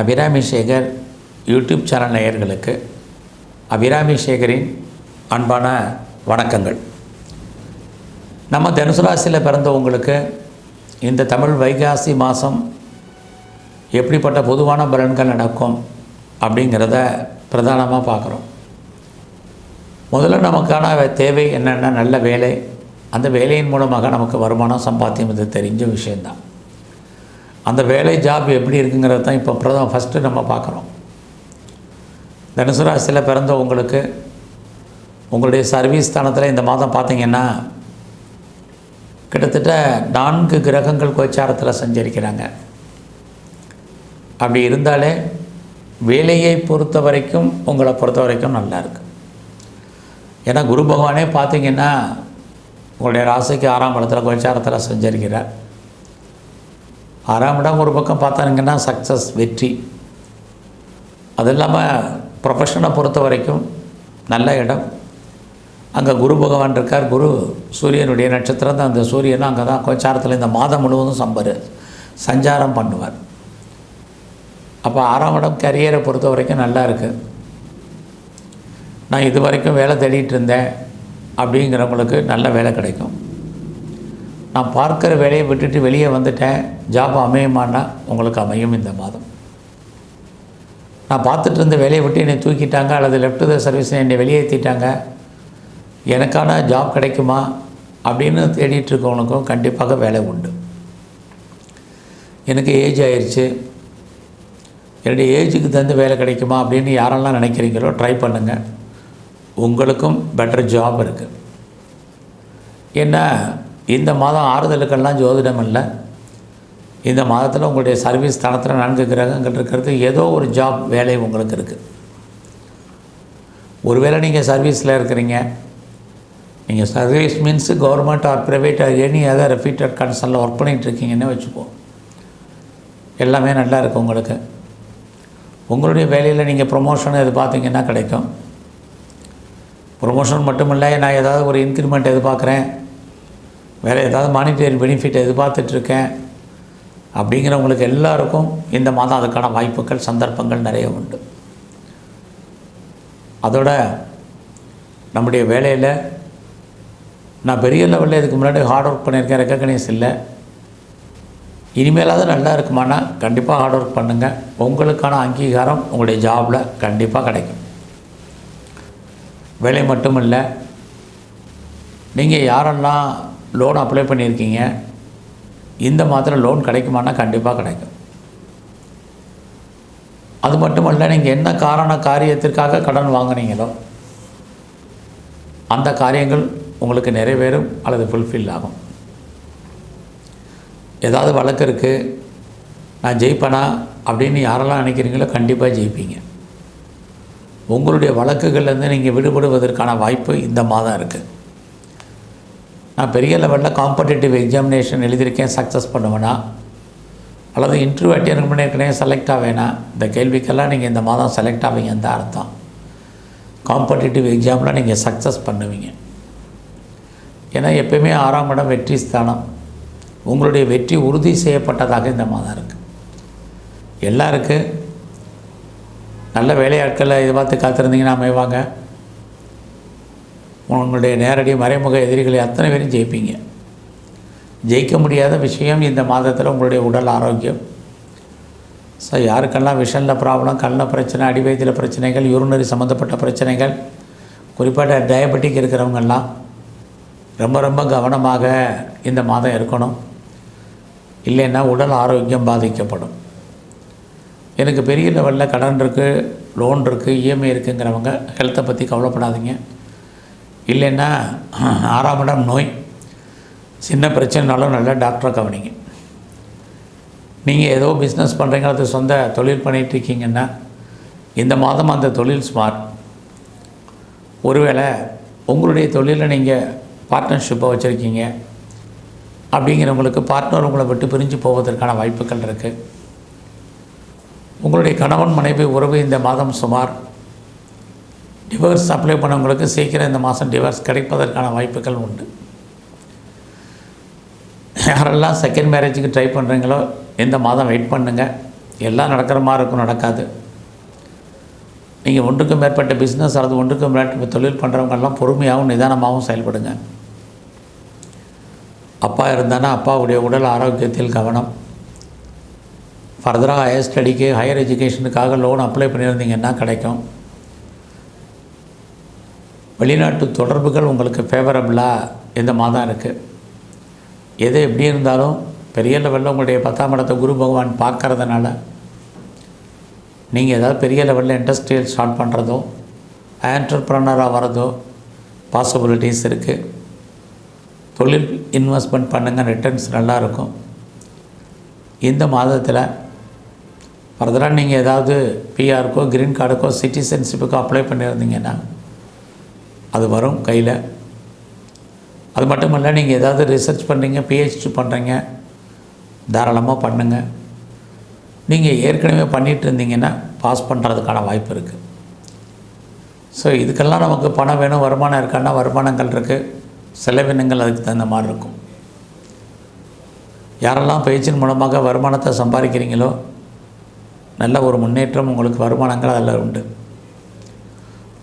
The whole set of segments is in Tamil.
அபிராமி சேகர் யூடியூப் சேனல் நேயர்களுக்கு அபிராமி சேகரின் அன்பான வணக்கங்கள். நம்ம தனுசு ராசியில் பிறந்தவங்களுக்கு இந்த தமிழ் வைகாசி மாதம் எப்படிப்பட்ட பொதுவான பலன்கள் நடக்கும் அப்படிங்கிறத பிரதானமாக பார்க்குறோம். முதல்ல நமக்கான தேவை என்னென்ன? நல்ல வேலை. அந்த வேலையின் மூலமாக நமக்கு வருமானம் சம்பாத்தியம் இது தெரிஞ்ச விஷயந்தான் அந்த வேலை ஜாப் எப்படி இருக்குங்கிறது தான் இப்போ பிரதம ஃபஸ்ட்டு நம்ம பார்க்குறோம். தனுசு ராசியில் பிறந்தவங்களுக்கு உங்களுடைய சர்வீஸ் ஸ்தானத்தில் இந்த மாதம் பார்த்தீங்கன்னா கிட்டத்தட்ட நான்கு கிரகங்கள் கோச்சாரத்தில் சஞ்சரிக்கிறாங்க. அப்படி இருந்தாலே வேலையை பொறுத்த வரைக்கும் உங்களை பொறுத்த வரைக்கும் நல்லாயிருக்கு ஏன்னா குரு பகவானே பார்த்தீங்கன்னா உங்களுடைய ராசிக்கு ஆறாம் இடத்துல கோச்சாரத்தில் சஞ்சரிக்கிறார். ஆறாம் இடம் ஒரு பக்கம் பார்த்தாங்கன்னா சக்ஸஸ் வெற்றி. அது இல்லாமல் ப்ரொஃபஷனை பொறுத்த வரைக்கும் நல்ல இடம். அங்கே குரு பகவான் இருக்கார். குரு சூரியனுடைய நட்சத்திரம் தான். அந்த சூரியனும் அங்கே தான். கோச்சாரத்தில் இந்த மாதம் முழுவதும் சம்பரு சஞ்சாரம் பண்ணுவார். அப்போ ஆறாம் இடம் கரியரை பொறுத்த வரைக்கும் நல்லா இருக்குது நான் இது வரைக்கும் வேலை தேடிட்டு இருந்தேன். அப்படிங்கிறவங்களுக்கு நல்ல வேலை கிடைக்கும். நான் பார்க்குற வேலையை விட்டுட்டு வெளியே வந்துட்டேன். ஜாப் அமையுமான்னா உங்களுக்கு அமையும் இந்த மாதம். நான் பார்த்துட்டு இருந்த வேலையை விட்டு என்னை தூக்கிட்டாங்க அல்லது லெஃப்ட் த சர்வீஸ் என்னை வெளியேற்றிட்டாங்க எனக்கான ஜாப் கிடைக்குமா அப்படின்னு தேடிட்டு இருக்கவனுக்கும் கண்டிப்பாக வேலை உண்டு. எனக்கு ஏஜ் ஆயிடுச்சு என்னுடைய ஏஜுக்கு தகுந்த வேலை கிடைக்குமா அப்படின்னு யாரெல்லாம் நினைக்கிறீங்களோ ட்ரை பண்ணுங்கள் உங்களுக்கும் பெட்டர் ஜாப் இருக்குது ஏன்னா இந்த மாதம் ஆறுதலுக்கெல்லாம் ஜோதிடம் இல்லை. இந்த மாதத்தில் உங்களுடைய சர்வீஸ் தளத்தில் நான்கு கிரகங்கள் இருக்கிறது. ஏதோ ஒரு ஜாப் வேலை உங்களுக்கு இருக்குது ஒருவேளை நீங்கள் சர்வீஸில் இருக்கிறீங்க. நீங்கள் service means government or private or any other reputed கன்சர்னில் work பண்ணிகிட்டு இருக்கீங்கன்னு வச்சுப்போம் எல்லாமே நல்லா இருக்குது உங்களுக்கு. உங்களுடைய வேலையில் நீங்கள் ப்ரொமோஷன் எது பார்த்தீங்கன்னா கிடைக்கும். ப்ரொமோஷன் மட்டும் இல்லை நான் ஏதாவது ஒரு இன்க்ரிமெண்ட் எதிர்பார்க்குறேன். வேறு ஏதாவது மானிட்டரி பெனிஃபிட் எதிர்பார்த்துட்ருக்கேன் அப்படிங்கிறவங்களுக்கு எல்லாருக்கும் இந்த மாதம் அதுக்கான வாய்ப்புகள் சந்தர்ப்பங்கள் நிறைய உண்டு. அதோட நம்முடைய வேலையில் நான் பெரிய லெவலில் இதுக்கு முன்னாடி ஹார்ட் ஒர்க் பண்ணியிருக்கேன் ரெக்கக்னைஸ் இல்லை. இனிமேலாவது நல்லா இருக்குமானா கண்டிப்பாக ஹார்ட் ஒர்க் பண்ணுங்கள் உங்களுக்கான அங்கீகாரம் உங்களுடைய ஜாபில் கண்டிப்பாக கிடைக்கும். வேலை மட்டும் இல்லை நீங்கள் யாரெல்லாம் லோன் அப்ளை பண்ணியிருக்கீங்க. இந்த மாதத்தில் லோன் கிடைக்குமானா கண்டிப்பாக கிடைக்கும். அது மட்டும் இல்லை நீங்கள் என்ன காரண காரியத்திற்காக கடன் வாங்குனீங்களோ அந்த காரியங்கள் உங்களுக்கு நிறைவேறும் அல்லது ஃபுல்ஃபில் ஆகும். ஏதாவது வழக்கு இருக்குது நான் ஜெயிப்பேனா அப்படின்னு யாரெல்லாம் நினைக்கிறீங்களோ கண்டிப்பாக ஜெயிப்பீங்க. உங்களுடைய வழக்குகள்லேருந்து நீங்கள் விடுபடுவதற்கான வாய்ப்பு இந்த மாதம் இருக்குது நான் பெரிய லெவலில் காம்படிட்டிவ் எக்ஸாமினேஷன் எழுதியிருக்கேன் சக்ஸஸ் பண்ணுவேனா? அல்லது இன்டர்வியூ அட்டென்ட் பண்ணியிருக்கேன் செலக்ட் ஆவேனா? இந்த கேள்விக்கெல்லாம் நீங்கள் இந்த மாதம் செலக்ட் ஆவீங்கன்னு தான் அர்த்தம். காம்படிட்டிவ் எக்ஸாமில் நீங்கள் சக்ஸஸ் பண்ணுவீங்க. ஏன்னா எப்பயுமே ஆறாம் இடம் வெற்றி ஸ்தானம். உங்களுடைய வெற்றி உறுதி செய்யப்பட்டதாக இந்த மாதம் இருக்குது எல்லாருக்கும் நல்ல வேலையாட்களை பார்த்து காத்திருந்தீங்கன்னா அமைவாங்க. உங்களுடைய நேரடி மறைமுக எதிரிகளை அத்தனை பேரும் ஜெயிப்பீங்க. ஜெயிக்க முடியாத விஷயம் இந்த மாதத்தில் உங்களுடைய உடல் ஆரோக்கியம். ஸோ யாருக்கெல்லாம் விஷனில் ப்ராப்ளம் கண்ணில் பிரச்சனை அடிவயத்தில் பிரச்சனைகள் யூரினரி சம்மந்தப்பட்ட பிரச்சனைகள் குறிப்பாக டயபெட்டிக் இருக்கிறவங்கெல்லாம் ரொம்ப ரொம்ப கவனமாக இந்த மாதம் இருக்கணும். இல்லைன்னா உடல் ஆரோக்கியம் பாதிக்கப்படும். எனக்கு பெரிய லெவலில் கடன் இருக்குது லோன் இருக்குது இஎம்ஐ இருக்குங்கிறவங்க ஹெல்த்தை பற்றி கவலைப்படாதீங்க. இல்லைன்னா ஆறாம் இடம் நோய். சின்ன பிரச்சனைனாலும் நல்லா டாக்டரை கவனிங்க. நீங்கள் ஏதோ பிஸ்னஸ் பண்ணுறீங்க அது சொந்த தொழில் பண்ணிகிட்டு இருக்கீங்கன்னா இந்த மாதம் அந்த தொழில் ஸ்மார்ட் ஒருவேளை உங்களுடைய தொழிலில் நீங்கள் பார்ட்னர்ஷிப்பை வச்சுருக்கீங்க. அப்படிங்கிறவங்களுக்கு பார்ட்னர் உங்களை விட்டு பிரிஞ்சு போவதற்கான வாய்ப்புகள் இருக்குது உங்களுடைய கணவன் மனைவி உறவு இந்த மாதம் சுமார் டிவோர்ஸ் அப்ளை பண்ணவங்களுக்கு சீக்கிரம் இந்த மாதம் டிவோர்ஸ் கிடைப்பதற்கான வாய்ப்புகள் உண்டு. யாரெல்லாம் செகண்ட் மேரேஜுக்கு ட்ரை பண்ணுறீங்களோ இந்த மாதம் வெயிட் பண்ணுங்கள் எல்லாம் நடக்கிற மாதிரி இருக்கும் நடக்காது. நீங்கள் ஒன்றுக்கும் மேற்பட்ட பிஸ்னஸ் அல்லது ஒன்றுக்கும் மேற்பட்ட தொழில் பண்ணுறவங்கெல்லாம் பொறுமையாகவும் நிதானமாகவும் செயல்படுங்க. அப்பா இருந்தானா அப்பாவுடைய உடல் ஆரோக்கியத்தில் கவனம். ஃபர்தராக ஹையர் ஸ்டடிக்கு ஹையர் எஜுகேஷனுக்காக லோன் அப்ளை பண்ணியிருந்தீங்கன்னா கிடைக்கும். வெளிநாட்டு தொடர்புகள் உங்களுக்கு ஃபேவரபுளாக இந்த மாதம் இருக்குது எது எப்படி இருந்தாலும் பெரிய லெவலில் உங்களுடைய பத்தாம் இடத்தை குரு பகவான் பார்க்கறதுனால நீங்கள் ஏதாவது பெரிய லெவலில் இண்டஸ்ட்ரியல் ஸ்டார்ட் பண்ணுறதோ ஆண்டர்ப்ரனராக வரதோ பாசிபிலிட்டிஸ் இருக்குது தொழில் இன்வெஸ்ட்மெண்ட் பண்ணுங்கள் ரிட்டர்ன்ஸ் நல்லாயிருக்கும். இந்த மாதத்தில் ஃபர்தராக நீங்கள் ஏதாவது பிஆருக்கோ க்ரீன் கார்டுக்கோ சிட்டிசன்ஷிப்புக்கோ அப்ளை பண்ணியிருந்தீங்கன்னா அது வரும் கையில். அது மட்டும் இல்லை நீங்கள் ஏதாவது ரிசர்ச் பண்ணுறீங்க பிஹெச்டி பண்ணுறீங்க தாராளமாக பண்ணுங்கள் நீங்கள் ஏற்கனவே பண்ணிகிட்டு இருந்தீங்கன்னா பாஸ் பண்ணுறதுக்கான வாய்ப்பு இருக்குது ஸோ இதுக்கெல்லாம் நமக்கு பணம் வேணும் வருமானம் இருக்கான்னா வருமானங்கள் இருக்குது செலவினங்கள் அதுக்கு தகுந்த மாதிரி இருக்கும். யாரெல்லாம் பயிற்சியின் மூலமாக வருமானத்தை சம்பாதிக்கிறீங்களோ நல்ல ஒரு முன்னேற்றம் உங்களுக்கு வருமானங்கள் அதில் உண்டு.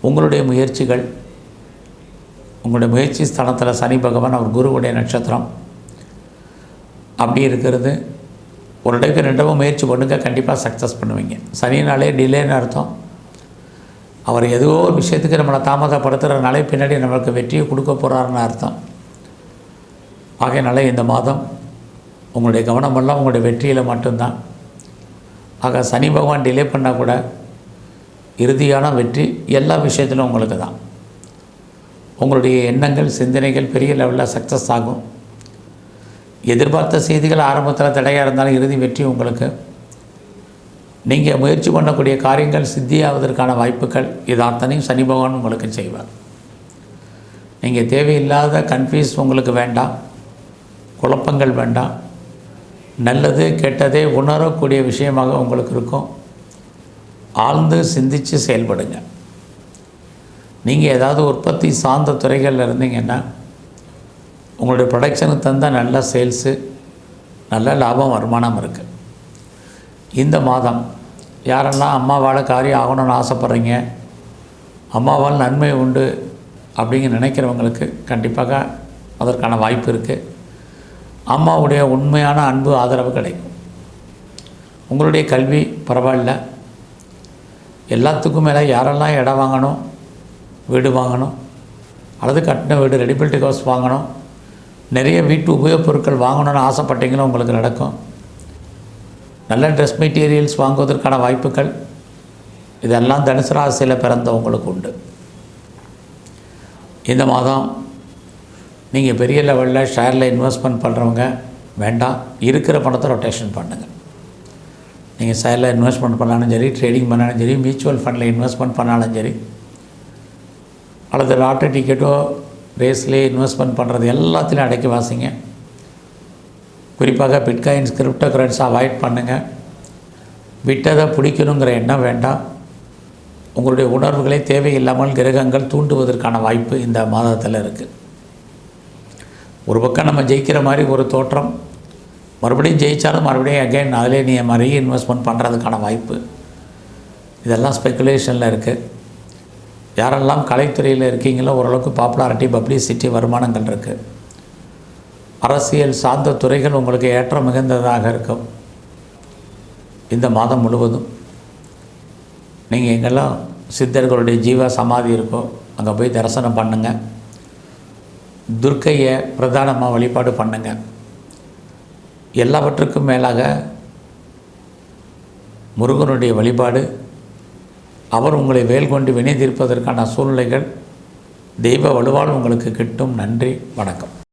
உங்களுடைய முயற்சிகள் உங்களுடைய முயற்சி ஸ்தலத்தில் சனி பகவான் அவர் குருவுடைய நட்சத்திரம். அப்படி இருக்கிறது. ஒரு இடத்துக்கு ரெண்டவும் முயற்சி பண்ணுங்க கண்டிப்பாக சக்ஸஸ் பண்ணுவீங்க. சனினாலே டிலேன்னு அர்த்தம். அவர் ஏதோ ஒரு விஷயத்துக்கு நம்மளை தாமதப்படுத்துகிறனாலே பின்னாடி நம்மளுக்கு வெற்றியை கொடுக்க போகிறாருன்னு அர்த்தம். ஆகையினால இந்த மாதம் உங்களுடைய கவனமெல்லாம் உங்களுடைய வெற்றியில் மட்டும்தான். ஆக சனி பகவான் டிலே பண்ணால் கூட இறுதியான வெற்றி எல்லா விஷயத்திலும் உங்களுக்கு தான் உங்களுடைய எண்ணங்கள் சிந்தனைகள் பெரிய லெவலில் சக்ஸஸ் ஆகும். எதிர்பார்த்த செய்திகள் ஆரம்பத்தில் தடையாக இருந்தாலும் இறுதி வெற்றி உங்களுக்கு. நீங்கள் முயற்சி பண்ணக்கூடிய காரியங்கள் சித்தியாவதற்கான வாய்ப்புகள் இது அத்தனையும் சனி பகவான் உங்களுக்கு செய்வார். நீங்கள் தேவையில்லாத கன்ஃபியூஸ் உங்களுக்கு வேண்டாம். குழப்பங்கள் வேண்டாம். நல்லது கெட்டதே உணரக்கூடிய விஷயமாக உங்களுக்கு இருக்கும். ஆழ்ந்து சிந்தித்து செயல்படுங்கள் நீங்கள் ஏதாவது உற்பத்தி சார்ந்த துறைகளில் இருந்தீங்கன்னா உங்களுடைய ப்ரொடக்ஷனுக்கு தந்தால் நல்ல சேல்ஸு நல்ல லாபம் வருமானம் இருக்குது இந்த மாதம் யாரெல்லாம் அம்மாவால் காரியம் ஆகணும்னு ஆசைப்பட்றீங்க அம்மாவால் நன்மை உண்டு அப்படிங்க நினைக்கிறவங்களுக்கு கண்டிப்பாக அதற்கான வாய்ப்பு இருக்குது அம்மாவுடைய உண்மையான அன்பு ஆதரவு கிடைக்கும். உங்களுடைய கல்வி பரவாயில்ல. எல்லாத்துக்கும் மேலே யாரெல்லாம் இடம் வாங்கணும் வீடு வாங்கணும். அல்லது கட்டின வீடு ரெடிபிலிட்டி ஹவுஸ் வாங்கணும். நிறைய வீட்டு உபயோகப் பொருட்கள் வாங்கணும்னு ஆசைப்பட்டீங்களும் உங்களுக்கு நடக்கும். நல்ல ட்ரெஸ் மெட்டீரியல்ஸ் வாங்குவதற்கான வாய்ப்புகள். இதெல்லாம் தனுசு ராசியில் பிறந்தவங்களுக்கு உண்டு. இந்த மாதம் நீங்கள் பெரிய லெவலில் ஷேரில் இன்வெஸ்ட்மெண்ட் பண்ணுறவங்க வேண்டாம். இருக்கிற பணத்தை ரொட்டேஷன் பண்ணுங்கள் நீங்கள் ஷேரில் இன்வெஸ்ட்மெண்ட் பண்ணாலும் சரி ட்ரேடிங் பண்ணாலும் சரி மியூச்சுவல் ஃபண்டில் இன்வெஸ்ட்மெண்ட் பண்ணாலும் சரி அல்லது லாட்ரி டிக்கெட்டோ ரேஸ்லேயே இன்வெஸ்ட்மெண்ட் பண்ணுறது எல்லாத்திலையும் அடக்கி வாசிங்க. குறிப்பாக பிட்காயின்ஸ் கிரிப்டோ கரன்சி அவாய்ட் பண்ணுங்கள் விட்டதை பிடிக்கணுங்கிற எண்ணம் வேண்டாம். உங்களுடைய உணர்வுகளை தேவையில்லாமல் கிரகங்கள் தூண்டுவதற்கான வாய்ப்பு இந்த மாதத்தில் இருக்குது ஒரு பக்கம் நம்ம ஜெயிக்கிற மாதிரி ஒரு தோற்றம் மறுபடியும் ஜெயித்தாலும் மறுபடியும் அகைன் அதிலே நீ மாதிரி இன்வெஸ்ட்மெண்ட் பண்ணுறதுக்கான வாய்ப்பு. இதெல்லாம் ஸ்பெக்குலேஷனில் இருக்குது யாரெல்லாம் கலைத்துறையில் இருக்கீங்களோ ஓரளவுக்கு பாப்புலாரிட்டி பப்ளிசிட்டி வருமானங்கள் இருக்குது அரசியல் சார்ந்த துறைகள் உங்களுக்கு ஏற்றம் மிகுந்ததாக இருக்கும். இந்த மாதம் முழுவதும். நீங்கள் எங்கெல்லாம் சித்தர்களுடைய ஜீவ சமாதி இருக்கோ அங்கே போய் தரிசனம் பண்ணுங்கள் துர்க்கையை பிரதானமாக வழிபாடு பண்ணுங்கள் எல்லாவற்றுக்கும் மேலாக முருகனுடைய வழிபாடு அவர் உங்களை வேல் கொண்டு வினை தீர்ப்பதற்கான சூழ்நிலைகள் தெய்வ வலுவால் உங்களுக்கு கிட்டும். நன்றி வணக்கம்.